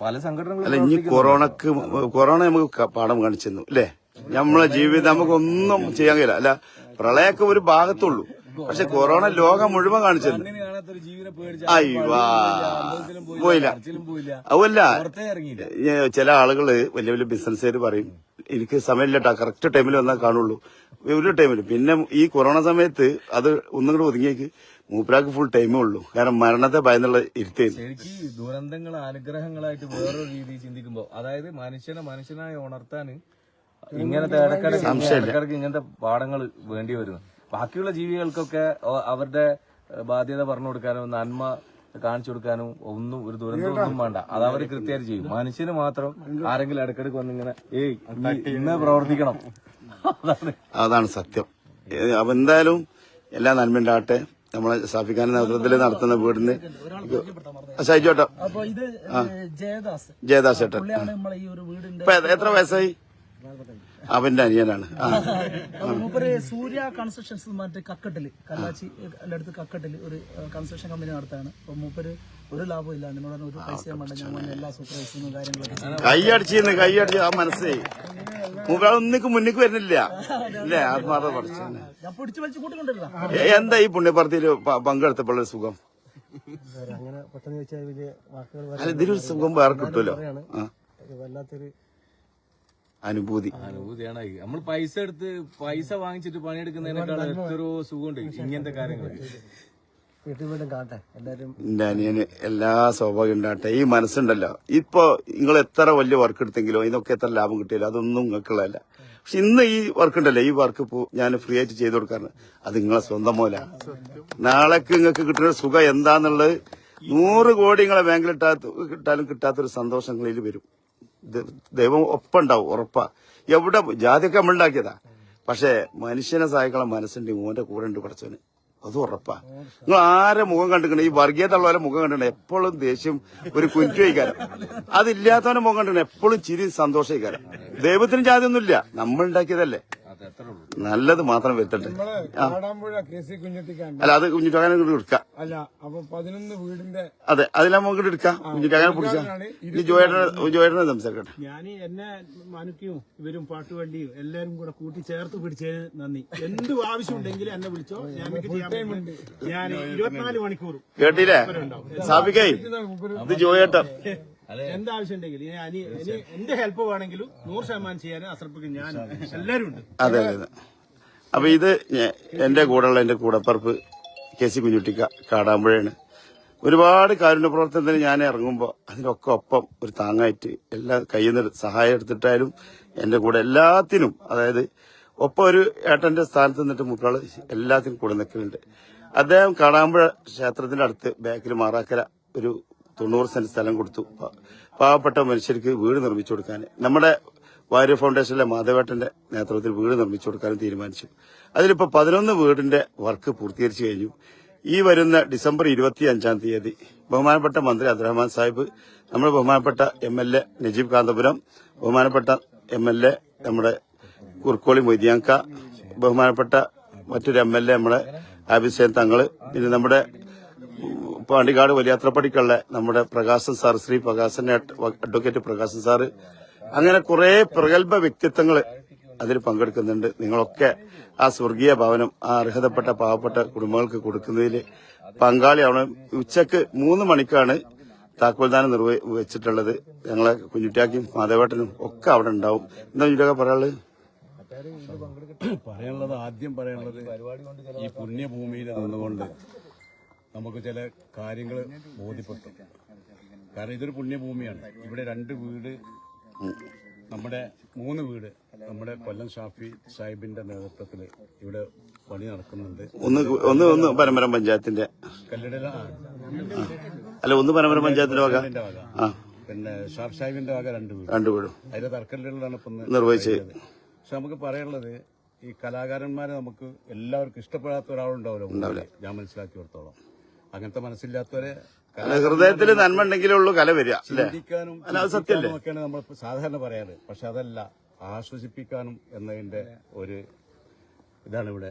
പല അല്ല സംഘടനകളും ഇനി കൊറോണക്ക് കൊറോണ നമുക്ക് പാഠം കാണിച്ചെന്നു അല്ലേ? നമ്മളെ ജീവിതം നമുക്കൊന്നും ചെയ്യാൻ കഴിയില്ല. അല്ല പ്രളയമൊക്കെ ഒരു ഭാഗത്തുള്ളൂ. പക്ഷെ കൊറോണ ലോകം മുഴുവൻ കാണിച്ചു കാണാത്തൊരു ജീവിനെ പേടിച്ച് പോയില്ല ചില ആളുകൾ വലിയ വലിയ ബിസിനസ്സുകാർ പറയും എനിക്ക് സമയമില്ലട്ടാ കറക്റ്റ് ടൈമിൽ വന്നാൽ കാണുള്ളൂ. ഒരു ടൈമിൽ പിന്നെ ഈ കൊറോണ സമയത്ത് അത് ഒന്നും കൂടെ ഒതുങ്ങിയേക്ക്. മൂപ്പരാക്ക് ഫുൾ ടൈമേ ഉള്ളൂ. കാരണം മരണത്തെ ഭയന്നുള്ള ഇരുത്തേന്ന്. ശരിക്കും ദുരന്തങ്ങൾ അനുഗ്രഹങ്ങളായിട്ട് വേറൊരു രീതിയിൽ ചിന്തിക്കുമ്പോ അതായത് മനുഷ്യനെ മനുഷ്യനായി ഉണർത്താൻ ഇങ്ങനത്തെ ഇടക്കിടക്ക് ഇടക്കിടക്ക് ഇങ്ങനത്തെ പാഠങ്ങൾ വേണ്ടി വരുന്നു. ബാക്കിയുള്ള ജീവികൾക്കൊക്കെ അവരുടെ ബാധ്യത പറഞ്ഞു കൊടുക്കാനോ നന്മ കാണിച്ചു കൊടുക്കാനോ ഒന്നും ഒരു ദുരന്തം ഒന്നും വേണ്ട. അത് അവർ കൃത്യമായിട്ട് ചെയ്യും. മനുഷ്യന് മാത്രം ആരെങ്കിലും ഇടക്കിടക്ക് വന്നിങ്ങനെ ഏയ് ഇന്ന് പ്രവർത്തിക്കണം. അതാണ്. അതാണ് സത്യം. അപ്പൊ എന്തായാലും എല്ലാ നന്മയുണ്ടാകട്ടെ നമ്മളെ സാഫിഖാന്റെ നേതൃത്വത്തിൽ നടത്തുന്ന വീടിന് സഹിച്ചോട്ടോ ജയദാസ്. ജയദാസ് ചേട്ടൻ ഇപ്പൊ എത്ര വയസ്സായി? അവന്റെ അനിയനാണ്. മൂപ്പര് സൂര്യ കൺസ്ട്രക്ഷൻസ് മറ്റേ കക്കട്ടിൽ കല്ലാച്ചി അടുത്ത് കക്കട്ടിൽ ഒരു കൺസ്ട്രക്ഷൻ കമ്പനി നടത്താണ്. അപ്പൊ മൂപ്പര് ഒരു ലാഭം ഇല്ല. നിങ്ങളെ ഒരു പൈസ എല്ലാ സൂപ്പർവൈസിങ്ങും കാര്യങ്ങളൊക്കെ. കൈയടിച്ചിന്ന് കൈയടിച്ച് ആ മനസ്സേ. ഒന്നിക്ക് മുന്നിക്ക് വരുന്നില്ല. അല്ലേ ആത്മാർത്ഥ പഠിച്ചു. ഞാൻ പിടിച്ചു വലിച്ചു കൂട്ടിക്കൊണ്ടിരുന്ന എന്താ ഈ പുണ്യപ്രവർത്തിയിൽ പങ്കെടുത്തപ്പോഴുള്ള സുഖം? അങ്ങനെ പെട്ടെന്ന് വെച്ചാൽ വലിയ വാക്കുകൾ അല്ല ഇതിലൊരു സുഖം വേറെ കിട്ടുമല്ലോ. വല്ലാത്തൊരു അനുഭൂതി. അനുഭൂതിയാണ്. നമ്മൾ പൈസ എടുത്ത് പൈസ വാങ്ങിച്ചിട്ട് പണിയെടുക്കുന്നതിനേക്കാൾ എത്രയോ സുഖമുണ്ട് ഇങ്ങനത്തെ എല്ലാവരും എന്റെ അനിയന് എല്ലാ സ്വാഭാവികം ഉണ്ടാകട്ടെ. ഈ മനസ്സുണ്ടല്ലോ. ഇപ്പൊ നിങ്ങൾ എത്ര വലിയ വർക്ക് എടുത്തെങ്കിലും ഇതൊക്കെ എത്ര ലാഭം കിട്ടിയാലും അതൊന്നും നിങ്ങൾക്കുള്ളതല്ല. പക്ഷെ ഇന്ന് ഈ വർക്ക് ഉണ്ടല്ലോ. ഈ വർക്ക് ഇപ്പോ ഞാൻ ഫ്രീ ആയിട്ട് ചെയ്തു കൊടുക്കാറ്. അത് നിങ്ങളെ സ്വന്തം പോലെ നാളേക്ക് നിങ്ങൾക്ക് കിട്ടുന്ന സുഖം എന്താന്നുള്ളത് നൂറ് കോടി നിങ്ങളെ ബാങ്കിൽ കിട്ടാലും കിട്ടാത്തൊരു സന്തോഷങ്ങളിൽ വരും. ദൈവം ഒപ്പം ഉണ്ടാവും ഉറപ്പാ. എവിടെ ജാതിയൊക്കെ നമ്മളുണ്ടാക്കിയതാ. പക്ഷേ മനുഷ്യനെ സഹായിക്കാനുള്ള മനസ്സുണ്ട് മോന്റെ കൂടെ ഉണ്ട് പഠിച്ചവന് അത് ഉറപ്പാ. നിങ്ങൾ ആരെ മുഖം കണ്ടിട്ടുണ്ട് ഈ വർഗീയതയുള്ളവരെ മുഖം കണ്ടിട്ടുണ്ട് എപ്പോഴും ദേഷ്യം ഒരു കുറ്റു വയ്ക്കാരം അതില്ലാത്തവന്റെ മുഖം കണ്ടിട്ടുണ്ട് എപ്പോഴും ചിരി സന്തോഷം ദൈവത്തിന് ജാതി ഒന്നുമില്ല നമ്മൾ ഉണ്ടാക്കിയതല്ലേ നല്ലത് മാത്രം വരുത്തട്ടെ അല്ല അത് കുഞ്ഞിട്ടാകാനും കൂടി എടുക്കാം. അല്ല അപ്പൊ പതിനൊന്ന് വീടിന്റെ അതെ അതിലാ നമുക്ക് എടുക്കാം. കുഞ്ഞിട്ടാകാനും പിടിച്ചാൽ ഇനി ജോയേട്ടനെ ജോയേട്ടനെ സംസാരിക്കട്ടെ. ഞാൻ എന്നെ മനുക്കിയും ഇവരും പാട്ടുവണ്ടിയും എല്ലാരും കൂടെ കൂട്ടി ചേർത്ത് പിടിച്ചതിന് നന്ദി. എന്ത് ആവശ്യമുണ്ടെങ്കിലും എന്നെ വിളിച്ചോ. ഞാൻ ഇരുപത്തിനാല് മണിക്കൂറും. കേട്ടില്ലേ? സാബിക്കേ ഇത് ജോയേട്ടൻ. ഇനി ഇനി എന്റെ ഹെൽപ്പ് വേണമെങ്കിലും നൂറ് ശതമാനം ചെയ്യാൻ അസർപ്പിക്ക് ഞാൻ ഉണ്ട് അതെ അതെ അതെ. അപ്പൊ ഇത് ഞ- എന്റെ കൂടെയുള്ള എന്റെ കൂടപ്പറപ്പ് കെ സി കുഞ്ഞുട്ടിക്ക കാടാമ്പുഴയാണ്. ഒരുപാട് കാരുണ്യ പ്രവർത്തനത്തിന് ഞാൻ ഇറങ്ങുമ്പോൾ അതിനൊക്കെ ഒപ്പം ഒരു താങ്ങായിട്ട് എല്ലാ കയ്യിൽ നിന്ന് സഹായം എടുത്തിട്ടായാലും എന്റെ കൂടെ എല്ലാത്തിനും അതായത് ഒപ്പം ഒരു ഏട്ടന്റെ സ്ഥാനത്ത് നിന്നിട്ട് മുട്ടാൾ എല്ലാത്തിനും കൂടെ നിൽക്കുന്നുണ്ട്. അദ്ദേഹം കാടാമ്പുഴ ക്ഷേത്രത്തിന്റെ അടുത്ത് ബാക്കിൽ മാറാക്കര ഒരു തൊണ്ണൂറ് സെന്റ് സ്ഥലം കൊടുത്തു. പാവപ്പെട്ട മനുഷ്യർക്ക് വീട് നിർമ്മിച്ചു കൊടുക്കാൻ. നമ്മുടെ വാര്യ ഫൗണ്ടേഷനിലെ മാധവേട്ടന്റെ നേതൃത്വത്തിൽ വീട് നിർമ്മിച്ചു കൊടുക്കാനും തീരുമാനിച്ചു. അതിലിപ്പോ പതിനൊന്ന് വീടിന്റെ വർക്ക് പൂർത്തീകരിച്ചു കഴിഞ്ഞു. ഈ വരുന്ന ഡിസംബർ ഇരുപത്തി അഞ്ചാം തീയതി ബഹുമാനപ്പെട്ട മന്ത്രി അബ്ദുറഹ്മാൻ സാഹിബ് നമ്മുടെ ബഹുമാനപ്പെട്ട M L A Najeeb Kanthapuram ബഹുമാനപ്പെട്ട എം എൽ എ നമ്മുടെ കുർക്കോളി മൊയ്തിയാങ്ക ബഹുമാനപ്പെട്ട മറ്റൊരു എം എൽ എ നമ്മുടെ ആബിസേൻ തങ്ങൾ പിന്നെ നമ്മുടെ പാണ്ടിക്കാട് വലിയാത്രപ്പടിക്കുള്ള നമ്മുടെ Prakashan sir Shri Prakashan advocate Prakashan sir അങ്ങനെ കുറെ പ്രഗത്ഭ വ്യക്തിത്വങ്ങൾ അതിൽ പങ്കെടുക്കുന്നുണ്ട്. നിങ്ങളൊക്കെ ആ സ്വർഗീയ ഭവനം ആ അർഹതപ്പെട്ട പാവപ്പെട്ട കുടുംബങ്ങൾക്ക് കൊടുക്കുന്നതിൽ പങ്കാളിയാവണം. ഉച്ചയ്ക്ക് മൂന്ന് മണിക്കാണ് താക്കോൽദാനം നിർവഹി വെച്ചിട്ടുള്ളത്. ഞങ്ങളെ കുഞ്ഞുറ്റാക്കിയും മാധവേട്ടനും ഒക്കെ അവിടെ ഉണ്ടാവും. എന്താ കുഞ്ഞുറ്റാക്ക പറയാനുള്ളത്? പറയാനുള്ളത് ആദ്യം പറയാനുള്ളത് ഈ പുണ്യഭൂമിയിൽ നിന്നുകൊണ്ട് നമുക്ക് ചില കാര്യങ്ങൾ ബോധ്യപ്പെട്ടു കാരണം ഇതൊരു പുണ്യഭൂമിയാണ്. ഇവിടെ രണ്ട് വീട് നമ്മുടെ മൂന്ന് വീട് നമ്മുടെ കൊല്ലം ഷാഫി സാഹിബിന്റെ നേതൃത്വത്തിൽ ഇവിടെ പണി നടക്കുന്നുണ്ട്. ഒന്ന് ഒന്ന് ഒന്ന് പരമ്പരം പഞ്ചായത്തിന്റെ. കല്ലിടല അല്ല ഒന്ന് പരമ്പരം പഞ്ചായത്തിന്റെ വക. പിന്നെ ഷാഫ് സാഹിബിന്റെ വക രണ്ട് വീട്. രണ്ടുപേരും അതിന്റെ തർക്കല്ലുകളാണ് ഇപ്പം നിർവഹിച്ചത് നിർവഹിച്ച്. പക്ഷെ നമുക്ക് പറയാനുള്ളത് ഈ കലാകാരന്മാരെ നമുക്ക് എല്ലാവർക്കും ഇഷ്ടപ്പെടാത്ത ഒരാളുണ്ടാവില്ല. ഞാൻ മനസ്സിലാക്കിയിടത്തോളം അങ്ങനത്തെ മനസ്സില്ലാത്തവരെ ഹൃദയത്തിൽ നന്മ ഉണ്ടെങ്കിലേ ഉള്ളൂ കല വരിക ചിന്തിക്കാനും? ഒക്കെയാണ് നമ്മൾ സാധാരണ പറയാറ്. പക്ഷെ അതല്ല ആശ്വസിപ്പിക്കാനും എന്നതിന്റെ ഒരു ഇതാണ് ഇവിടെ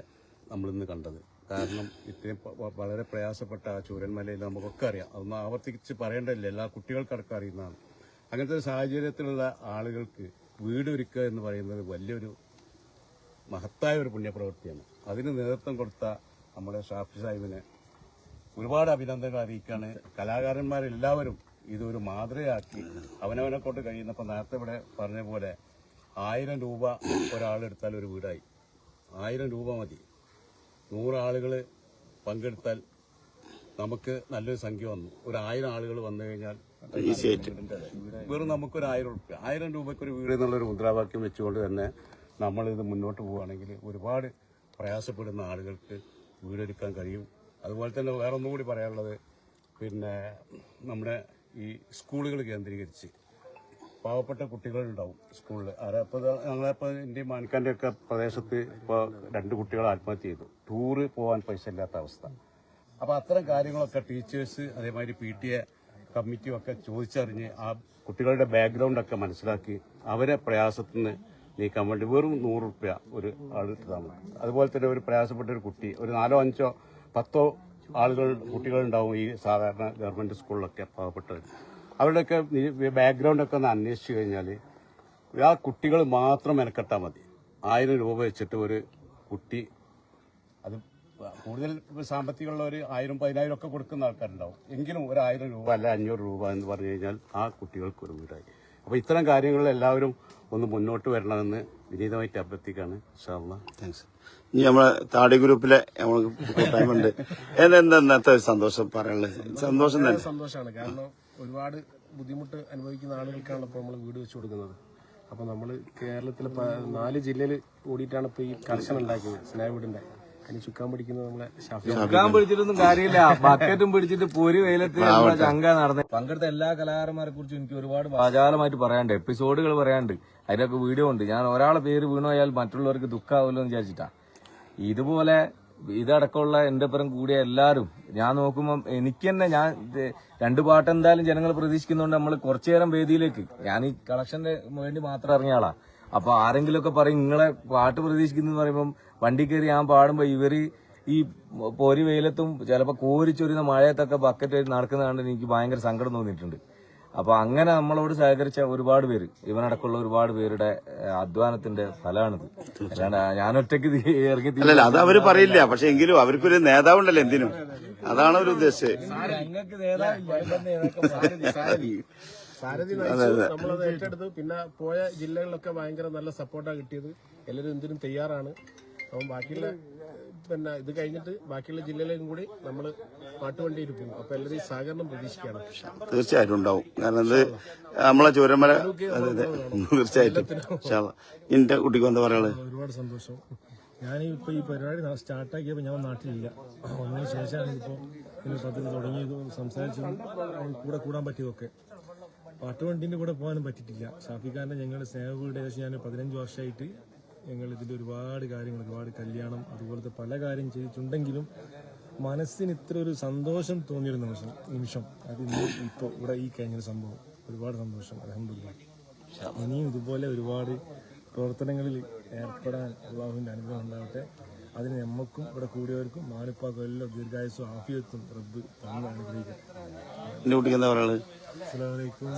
നമ്മൾ ഇന്ന് കണ്ടത്. കാരണം ഇത്രയും വളരെ പ്രയാസപ്പെട്ട ആ ചൂരന്മലയിൽ നമുക്കൊക്കെ അറിയാം. അതൊന്നും ആവർത്തിച്ച് പറയേണ്ടതില്ല. എല്ലാ കുട്ടികൾക്കടക്കം അറിയുന്നതാണ്. അങ്ങനത്തെ ഒരു സാഹചര്യത്തിലുള്ള ആളുകൾക്ക് വീടൊരുക്കുക എന്ന് പറയുന്നത് വലിയൊരു മഹത്തായ ഒരു പുണ്യപ്രവൃത്തിയാണ്. അതിന് നേതൃത്വം കൊടുത്ത നമ്മുടെ ഷാഫി സാഹിബിനെ ഒരുപാട് അഭിനന്ദനങ്ങൾ അറിയിക്കുകയാണ്. കലാകാരന്മാരെല്ലാവരും ഇതൊരു മാതൃകയാക്കി അവനവനെ കൊണ്ട് കഴിയുന്നപ്പോൾ നേരത്തെ ഇവിടെ പറഞ്ഞ പോലെ ആയിരം രൂപ ഒരാളെടുത്താൽ ഒരു വീടായി. ആയിരം രൂപ മതി. നൂറാളുകൾ പങ്കെടുത്താൽ നമുക്ക് നല്ലൊരു സംഖ്യ വന്നു. ഒരു ആയിരം ആളുകൾ വന്നു കഴിഞ്ഞാൽ വെറും നമുക്കൊരു ആയിരം റുപ്യ ആയിരം രൂപയ്ക്ക് ഒരു വീട് എന്നുള്ളൊരു മുദ്രാവാക്യം വെച്ചുകൊണ്ട് തന്നെ നമ്മളിത് മുന്നോട്ട് പോവുകയാണെങ്കിൽ ഒരുപാട് പ്രയാസപ്പെടുന്ന ആളുകൾക്ക് വീടൊരുക്കാൻ കഴിയും. അതുപോലെ തന്നെ വേറെ ഒന്നും കൂടി പറയാനുള്ളത് പിന്നെ നമ്മുടെ ഈ സ്കൂളുകൾ കേന്ദ്രീകരിച്ച് പാവപ്പെട്ട കുട്ടികളുണ്ടാവും സ്കൂളിൽ അപ്പോൾ ഞങ്ങളിപ്പോൾ എന്റെ മാനിക്കാന്റെ ഒക്കെ പ്രദേശത്ത് ഇപ്പോൾ രണ്ട് കുട്ടികൾ ആത്മഹത്യ ചെയ്തു. ടൂറ് പോകാൻ പൈസ ഇല്ലാത്ത അവസ്ഥ. അപ്പോൾ അത്തരം കാര്യങ്ങളൊക്കെ ടീച്ചേഴ്സ് അതേമാതിരി പി ടി എ കമ്മിറ്റിയും ഒക്കെ ചോദിച്ചറിഞ്ഞ് ആ കുട്ടികളുടെ ബാക്ക്ഗ്രൗണ്ടൊക്കെ മനസ്സിലാക്കി അവരെ പ്രയാസത്തിൽ നിന്ന് നീക്കാൻ വേണ്ടി വെറും നൂറ് റുപ്യ ഒരു ആൾ ഇട്ടതാണ് അതുപോലെ തന്നെ ഒരു പ്രയാസപ്പെട്ട ഒരു കുട്ടി ഒരു നാലോ അഞ്ചോ പത്തോ ആളുകൾ കുട്ടികളുണ്ടാവും ഈ സാധാരണ ഗവൺമെന്റ് സ്കൂളിലൊക്കെ പാവപ്പെട്ടവർ. അവരുടെയൊക്കെ ബാക്ക്ഗ്രൗണ്ടൊക്കെ ഒന്ന് അന്വേഷിച്ചു കഴിഞ്ഞാൽ ആ കുട്ടികൾ മാത്രം മെനക്കെട്ടാൽ മതി. ആയിരം രൂപ വെച്ചിട്ട് ഒരു കുട്ടി അത് കൂടുതൽ സാമ്പത്തികമുള്ള ഒരു ആയിരം പതിനായിരം ഒക്കെ കൊടുക്കുന്ന ആൾക്കാരുണ്ടാവും. എങ്കിലും ഒരു ആയിരം രൂപ അല്ല അഞ്ഞൂറ് രൂപ എന്ന് പറഞ്ഞു കഴിഞ്ഞാൽ ആ കുട്ടികൾക്ക് ഒരു വീടായി. അപ്പോൾ ഇത്തരം കാര്യങ്ങളിൽ എല്ലാവരും ഒന്ന് മുന്നോട്ട് വരണമെന്ന് വിനീതമായിട്ട് അഭ്യർത്ഥിക്കാണ് താങ്ക്സ് ഇനി നമ്മളെ താടി ഗ്രൂപ്പിലെ നമ്മൾക്ക് കൂട്ടായ്മ ഉണ്ട്. എന്താ ഇന്നത്തെ സന്തോഷം പറയാനുള്ളത്? സന്തോഷം തന്നെ. സന്തോഷമാണ് കാരണം ഒരുപാട് ബുദ്ധിമുട്ട് അനുഭവിക്കുന്ന ആളുകൾക്കാണ് ഇപ്പോൾ നമ്മൾ വീട് വെച്ച് കൊടുക്കുന്നത്. അപ്പോൾ നമ്മൾ കേരളത്തിലെ നാല് ജില്ലയിൽ ഓടിയിട്ടാണ് ഇപ്പോൾ ഈ കർശനം ഉണ്ടാക്കിയത് സ്നേഹവീടിന്റെ അതിന് ചുക്കാൻ പിടിക്കുന്നത് നമ്മളെ ചുക്കാൻ പിടിച്ചിട്ടൊന്നും കാര്യമില്ല. ബക്കറ്റും പിടിച്ചിട്ട് പൊരി വെയിലത്ത് നമ്മളെ ചങ്ക നടന്നത് പങ്കെടുത്ത എല്ലാ കലാകാരന്മാരെ കുറിച്ചും എനിക്ക് ഒരുപാട് വാചാലമായിട്ട് പറയാനുണ്ട്. എപ്പിസോഡുകൾ പറയാനുണ്ട്. അതിനൊക്കെ വീഡിയോ ഉണ്ട്. ഞാൻ ഒരാളെ പേര് വീണുപോയാൽ മറ്റുള്ളവർക്ക് ദുഃഖാവില്ലോ എന്ന് വിചാരിച്ചിട്ടാ. ഇതുപോലെ ഇതടക്കമുള്ള എന്റെ പുറം കൂടിയ എല്ലാവരും ഞാൻ നോക്കുമ്പോൾ എനിക്ക് തന്നെ ഞാൻ രണ്ടു പാട്ട് എന്തായാലും ജനങ്ങൾ പ്രതീക്ഷിക്കുന്നതുകൊണ്ട് നമ്മൾ കുറച്ചു നേരം വേദിയിലേക്ക്. ഞാൻ ഈ കളക്ഷന്റെ വേണ്ടി മാത്രം ഇറങ്ങിയ ആളാ. അപ്പൊ ആരെങ്കിലും ഒക്കെ പറയും നിങ്ങളെ പാട്ട് പ്രതീക്ഷിക്കുന്നു പറയുമ്പം വണ്ടി കയറി ഞാൻ പാടുമ്പോൾ ഇവർ ഈ പൊരി വെയിലത്തും ചിലപ്പോൾ കോരിച്ചൊരുന്ന മഴയത്തൊക്കെ ബക്കറ്റ് നടക്കുന്ന കണ്ട് എനിക്ക് ഭയങ്കര സങ്കടം തോന്നിയിട്ടുണ്ട്. അപ്പോൾ അങ്ങനെ നമ്മളോട് സഹകരിച്ച ഒരുപാട് പേര് ഇവനടക്കമുള്ള ഒരുപാട് പേരുടെ അധ്വാനത്തിന്റെ ഫലമാണിത് അല്ലാണ്ട് ഞാൻ ഒറ്റയ്ക്ക് ഇറങ്ങി അത് അവർ പറയില്ല. പക്ഷെ എങ്കിലും അവർക്കൊരു നേതാവുണ്ടല്ലോ എന്തിനും. അതാണ് അവർ ഉദ്ദേശിച്ചത് ഞങ്ങൾക്ക് നേതാവില്ല. സാരഥി. നമ്മളത് ഏറ്റെടുത്തു. പിന്നെ പോയ ജില്ലകളിലൊക്കെ ഭയങ്കര നല്ല സപ്പോർട്ടാണ് കിട്ടിയത്. എല്ലാവരും എന്തിനും തയ്യാറാണ്. അപ്പം ബാക്കിയുള്ള പിന്നെ ഇത് കഴിഞ്ഞിട്ട് ബാക്കിയുള്ള ജില്ലകളിലും കൂടി നമ്മൾ പാട്ടുവണ്ടി പോകും അപ്പൊ എല്ലാവരും സഹകരണം പ്രതീക്ഷിക്കുകയാണ്. തീർച്ചയായിട്ടും ഉണ്ടാവും. കാരണം ഇത് നമ്മളെ ചൂരമല തീർച്ചയായിട്ടും. ഇന്റെ കുട്ടിക്ക് എന്താ പറയാനുള്ളത്? ഒരുപാട് സന്തോഷം. ഞാൻ ഇപ്പോൾ ഈ പരിപാടി സ്റ്റാർട്ടാക്കിയപ്പോൾ ഞാൻ നാട്ടിലില്ല. വന്നതിന് ശേഷമാണ് ഇപ്പോൾ ഇതിന് പദ്ധതി തുടങ്ങിയതും. സംസാരിച്ചതും കൂടെ കൂടാൻ പറ്റിയതൊക്കെ. പാട്ടുവണ്ടീന്റെ കൂടെ പോകാനും പറ്റിയിട്ടില്ല. ഷാഫിഖാന്റെ ഞങ്ങളുടെ സ്നേഹ വീട് ഏകദേശം ഞാൻ പതിനഞ്ച് വർഷമായിട്ട് ഞങ്ങൾ ഇതിൽ ഒരുപാട് കാര്യങ്ങൾ ഒരുപാട് കല്യാണം അതുപോലത്തെ പല കാര്യം ചെയ്തിട്ടുണ്ടെങ്കിലും മനസ്സിന് ഇത്ര ഒരു സന്തോഷം തോന്നിയൊരു നിമിഷം നിമിഷം. അത് ഇപ്പോൾ ഇവിടെ ഈ കഴിഞ്ഞൊരു സംഭവം. ഒരുപാട് സന്തോഷം അലഹമില്ല ഇനിയും ഇതുപോലെ ഒരുപാട് പ്രവർത്തനങ്ങളിൽ ഏർപ്പെടാൻ അള്ളാഹുവിന്റെ അനുഗ്രഹം ഉണ്ടാവട്ടെ. അതിന് നമ്മക്കും ഇവിടെ കൂടിയവർക്കും മാനിപ്പാക്കും എല്ലാം ദീർഘായുസും ആഫിയത്തും റബ്ബ് തന്നെ അനുഗ്രഹിക്കാം അസ്സാം വലൈക്കും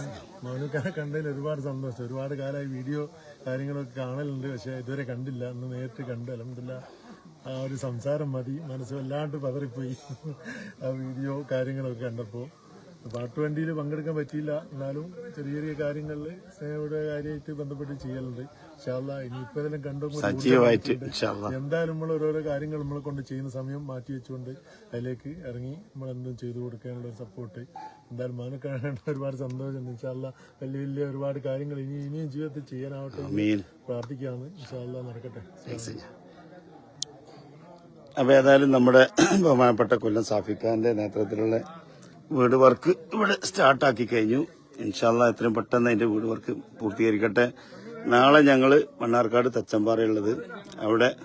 മൗനുക്കാരെ കണ്ടതിൽ ഒരുപാട് സന്തോഷം. ഒരുപാട് കാലമായി വീഡിയോ കാര്യങ്ങളൊക്കെ കാണലുണ്ട്. പക്ഷെ ഇതുവരെ കണ്ടില്ല. അന്ന് നേരിട്ട് കണ്ടു അലഹമില്ല ആ ഒരു സംസാരം മതി. മനസ്സ് വല്ലാണ്ട് പതറിപ്പോയി. ആ വീഡിയോ കാര്യങ്ങളൊക്കെ കണ്ടപ്പോൾ പാട്ടുവണ്ടിയിൽ പങ്കെടുക്കാൻ പറ്റിയില്ല. എന്നാലും ചെറിയ ചെറിയ കാര്യങ്ങളിൽ സ്നേഹയുടെ കാര്യമായിട്ട് ബന്ധപ്പെട്ട് ചെയ്യലുണ്ട്. സജീവമായിട്ട്. എന്തായാലും നമ്മൾ ഓരോരോ കാര്യങ്ങൾ നമ്മളെ കൊണ്ട് ചെയ്യുന്ന സമയം മാറ്റി വെച്ചുകൊണ്ട് അതിലേക്ക് ഇറങ്ങി നമ്മൾ എന്തും ചെയ്തു കൊടുക്കാനുള്ള ഒരു സപ്പോർട്ട് എന്തായാലും മാനക്കാണേണ്ട ഒരുപാട് സന്തോഷം ഇൻഷാല്ല വലിയ വലിയ ഒരുപാട് കാര്യങ്ങൾ ഇനി ഇനിയും ജീവിതത്തിൽ ചെയ്യാനാവട്ടെ പ്രാർത്ഥിക്കാന്ന് ഇൻഷാല്ല നടക്കട്ടെ. അപ്പൊ ഏതായാലും നമ്മുടെ ബഹുമാനപ്പെട്ട കൊല്ലം സാഫിഖാന്റെ നേതൃത്വത്തിലുള്ള വീട് വർക്ക് ഇവിടെ സ്റ്റാർട്ടാക്കി കഴിഞ്ഞു. ഇൻഷാല്ല എത്രയും പെട്ടെന്ന് അതിന്റെ വീട് വർക്ക് പൂർത്തീകരിക്കട്ടെ. നാളെ ഞങ്ങൾ മണ്ണാർക്കാട് തച്ചമ്പാറയുള്ളത് അവിടെ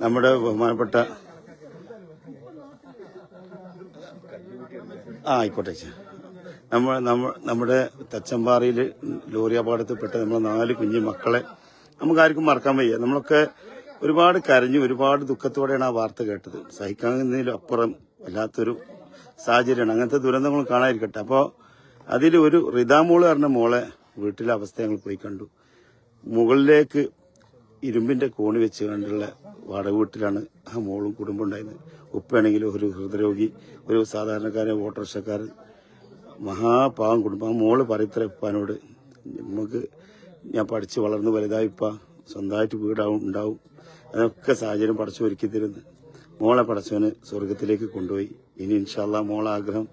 നമ്മുടെ ബഹുമാനപ്പെട്ട ആ ആയിക്കോട്ടെ നമ്മൾ നമ്മ നമ്മ- നമ്മുടെ തച്ചമ്പാറയിൽ ലോറി അപകടത്തിൽപ്പെട്ട നമ്മളെ നാല് കുഞ്ഞു മക്കളെ നമുക്ക് ആർക്കും മറക്കാൻ വയ്യ. നമ്മളൊക്കെ ഒരുപാട് കരഞ്ഞു ഒരുപാട് ദുഃഖത്തോടെയാണ് ആ വാർത്ത കേട്ടത്. സഹിക്കാവുന്നതിലും അപ്പുറം വല്ലാത്തൊരു സാഹചര്യമാണ്. അങ്ങനത്തെ ദുരന്തങ്ങൾ കാണാതിരിക്കട്ടെ. അപ്പോൾ അതിൽ ഒരു റിതാമോൾ പറഞ്ഞ മോളെ വീട്ടിലെ അവസ്ഥ ഞങ്ങൾ പോയി കണ്ടു. മുകളിലേക്ക് ഇരുമ്പിന്റെ കോണി വെച്ച് കണ്ടുള്ള വാടക വീട്ടിലാണ് ആ മോളും കുടുംബം ഉണ്ടായിരുന്നത്. ഉപ്പയാണെങ്കിലും ഒരു ഹൃദ്രോഗി ഒരു സാധാരണക്കാരൻ ഓട്ടോറിക്ഷക്കാരൻ മഹാപാവം കുടുംബം. ആ മോൾ പറയത്ര ഉപ്പാനോട് നമുക്ക് ഞാൻ പഠിച്ച് വളർന്ന് വലുതായിപ്പ സ്വന്തമായിട്ട് വീടാവും ഉണ്ടാവും. അതൊക്കെ സാഹചര്യം പഠിച്ചു ഒരുക്കി തരുന്നു. മോളെ പടച്ചവന് സ്വർഗത്തിലേക്ക് കൊണ്ടുപോയി. ഇനി ഇൻഷാല്ല മോളെ ആഗ്രഹം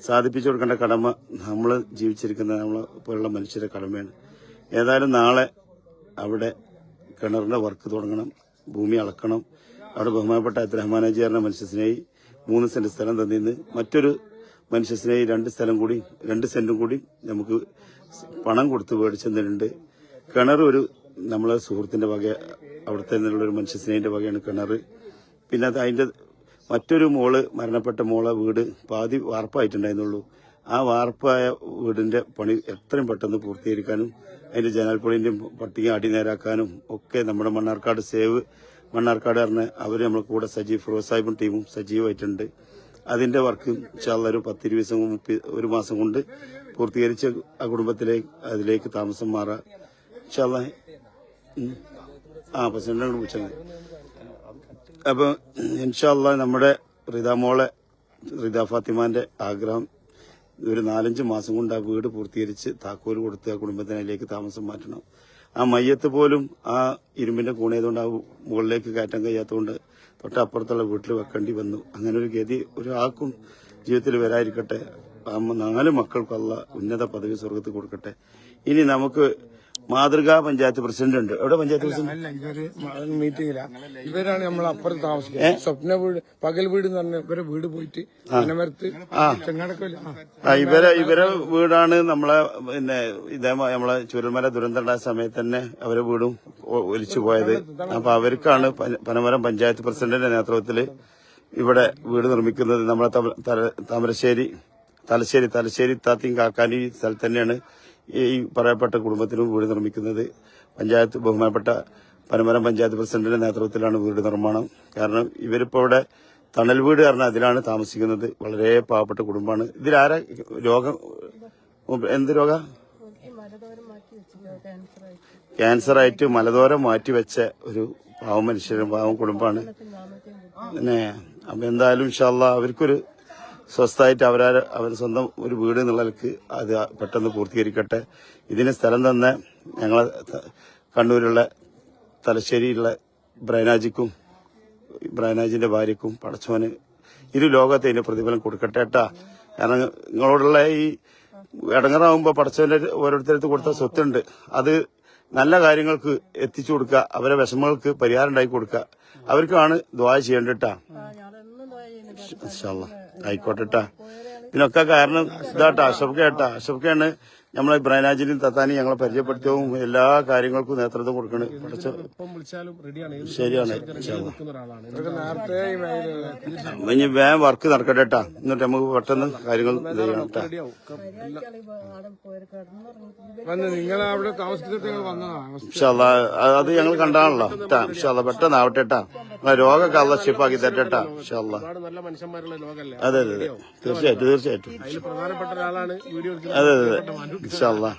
സാധിപ്പിച്ചു കൊടുക്കേണ്ട കടമ നമ്മൾ ജീവിച്ചിരിക്കുന്ന നമ്മളെ പോലുള്ള മനുഷ്യരുടെ കടമയാണ്. ഏതായാലും നാളെ അവിടെ കിണറിന്റെ വർക്ക് തുടങ്ങണം ഭൂമി അളക്കണം. അവിടെ ബഹുമാനപ്പെട്ട അബ്ദുറഹ്മാനാജിയാറിന്റെ മനുഷ്യസ്നേഹി മൂന്ന് സെന്റ് സ്ഥലം തന്നിന്ന് മറ്റൊരു മനുഷ്യസ്നേഹി രണ്ട് സ്ഥലം കൂടി രണ്ട് സെന്റും കൂടി നമുക്ക് പണം കൊടുത്ത് മേടിച്ചെന്നിട്ടുണ്ട് കിണർ ഒരു നമ്മളെ സുഹൃത്തിന്റെ വക അവിടുത്തെ നിന്നുള്ള ഒരു മനുഷ്യസ്നേഹിന്റെ വകയാണ് കിണർ. പിന്നെ അത് അതിന്റെ മറ്റൊരു മോൾ മരണപ്പെട്ട മോളെ വീട് പാതി വാർപ്പായിട്ടുണ്ടായിരുന്നുള്ളൂ. ആ വാർപ്പായ വീടിന്റെ പണി എത്രയും പെട്ടെന്ന് പൂർത്തീകരിക്കാനും അതിന്റെ ജനാൽപ്പൊളിന്റെയും പട്ടിക അടിനേരാക്കാനും ഒക്കെ നമ്മുടെ മണ്ണാർക്കാട് സേവ് മണ്ണാർക്കാട് പറഞ്ഞ അവർ നമ്മളെ കൂടെ സജീവ് ഫിറോസ് സാഹിബും ടീമും സജീവമായിട്ടുണ്ട് അതിന്റെ വർക്ക് ഇൻഷാല്ലാ ഒരു പത്തിരുപത് ദിവസം മുപ്പത് ഒരു മാസം കൊണ്ട് പൂർത്തീകരിച്ച് ആ കുടുംബത്തിലേക്ക് അതിലേക്ക് താമസം മാറാം. ചാള. ആ പ്രസിഡന്റിനോട് വിളിച്ചാൽ മതി. അപ്പൊ ഇൻഷാല്ല നമ്മുടെ റിതാമോളെ റിതാ ഫാത്തിമാന്റെ ആഗ്രഹം ഒരു നാലഞ്ച് മാസം കൊണ്ട് ആ വീട് പൂർത്തീകരിച്ച് താക്കോൽ കൊടുത്ത് ആ കുടുംബത്തിന് അതിലേക്ക് താമസം മാറ്റണം. ആ മയ്യത്ത് പോലും ആ ഇരുമ്പിന്റെ കൂണയതുകൊണ്ട് ആ മുകളിലേക്ക് കയറ്റാൻ കഴിയാത്തതുകൊണ്ട് തൊട്ടപ്പുറത്തുള്ള വീട്ടിൽ വെക്കേണ്ടി വന്നു. അങ്ങനെ ഒരു ഗതി ഒരാൾക്കും ജീവിതത്തിൽ വരാതിരിക്കട്ടെ. നാല് മക്കൾക്കുള്ള ഉന്നത പദവി സ്വർഗത്തിൽ കൊടുക്കട്ടെ. ഇനി നമുക്ക് മാതൃകാ പഞ്ചായത്ത് പ്രസിഡന്റ് ഉണ്ട്. എവിടെ പഞ്ചായത്ത് പ്രസിഡന്റ്? അല്ല ഇവർ മീറ്റിംഗില ഇവരാണ് നമ്മൾ അപ്പുറത്ത് താമസിക്കുന്നത് സ്വപ്ന വീട് പകൽ വീട് എന്ന് പറഞ്ഞ ഇവരെ വീട് പോയിട്ട് പനമരത്ത് ചെങ്ങാടക്കല്ല ആ. ഇവരെ ഇവരെ വീടാണ് നമ്മളെ പിന്നെ ഇതേ നമ്മളെ ചുരൽമല ദുരന്തം ഉണ്ടായ സമയത്ത് തന്നെ അവരെ വീടും ഒലിച്ചു പോയത്. അപ്പൊ അവർക്കാണ് പന- പനമരം പഞ്ചായത്ത് പ്രസിഡന്റിന്റെ നേതൃത്വത്തിൽ ഇവിടെ വീട് നിർമ്മിക്കുന്നത്. നമ്മളെ തമ- താമരശ്ശേരി തലശ്ശേരി തലശ്ശേരി താത്തിയും കാക്കാനും ഈ സ്ഥലത്ത് തന്നെയാണ് ഈ പറയപ്പെട്ട കുടുംബത്തിനും വീട് നിർമ്മിക്കുന്നത് പഞ്ചായത്ത് ബഹുമാനപ്പെട്ട പനമരം പഞ്ചായത്ത് പ്രസിഡന്റിന്റെ നേതൃത്വത്തിലാണ് വീട് നിർമ്മാണം. കാരണം ഇവരിപ്പോ ഇവിടെ തണൽ വീട് കാരണം അതിലാണ് താമസിക്കുന്നത്. വളരെ പാവപ്പെട്ട കുടുംബമാണ്. ഇതിലാരാ രോഗം? എന്ത് രോഗ? ക്യാൻസർ ആയിട്ട് മലദോരം മാറ്റിവെച്ച ഒരു പാവം മനുഷ്യരും പാവം കുടുംബമാണ്. പിന്നെ അപ്പൊ എന്തായാലും ഇൻഷാല്ല അവർക്കൊരു സ്വസ്ഥമായിട്ട് അവരാ അവർ സ്വന്തം ഒരു വീട് എന്നുള്ളവർക്ക് അത് പെട്ടെന്ന് പൂർത്തീകരിക്കട്ടെ. ഇതിന് സ്ഥലം തന്നെ ഞങ്ങളെ കണ്ണൂരുള്ള തലശ്ശേരിയിലുള്ള ബ്രൈനാജിക്കും ബ്രൈനാജിന്റെ ഭാര്യക്കും പടച്ചോന് ഇരു ലോകത്തെ ഇതിന് പ്രതിഫലം കൊടുക്കട്ടെ കേട്ടാ. കാരണം നിങ്ങളോടുള്ള ഈ ഇടങ്ങറാവുമ്പോൾ പടച്ചവന്റെ ഓരോരുത്തരത്ത് കൊടുത്ത സ്വത്തുണ്ട്. അത് നല്ല കാര്യങ്ങൾക്ക് എത്തിച്ചു കൊടുക്കുക. അവരെ വിഷമങ്ങൾക്ക് പരിഹാരം ഉണ്ടാക്കി കൊടുക്കുക. അവർക്കാണ് ദ്വായ ചെയ്യേണ്ടിട്ടാ ആയിക്കോട്ടെ ട്ടാ. ഇതിനൊക്കെ കാരണം ഇതാട്ടാ അഷഫ് കേട്ടാ അഷഫ് കേണ് നമ്മളെ ബ്രൈനാജിനും തത്താനും ഞങ്ങളെ പരിചയപ്പെടുത്തവും എല്ലാ കാര്യങ്ങൾക്കും നേതൃത്വം കൊടുക്കണം. ശരിയാണ്. ഇനി വേഗം വർക്ക് നടക്കട്ടെ കേട്ടാ എന്നിട്ട് നമുക്ക് പെട്ടെന്ന് കാര്യങ്ങൾ ചെയ്യണം അത് ഞങ്ങൾ കണ്ടാണല്ലോ കേട്ടാ പെട്ടെന്ന് ആവട്ടെ രോഗ രോഗമൊക്കെ അല്ല. ഷിപ്പാക്കി മനുഷ്യന്മാരുള്ള ലോകല്ലേ. അതെ അതെ അതെ. തീർച്ചയായിട്ടും തീർച്ചയായിട്ടും. അതെ അതെ അതെ ഇൻഷാല്ലാ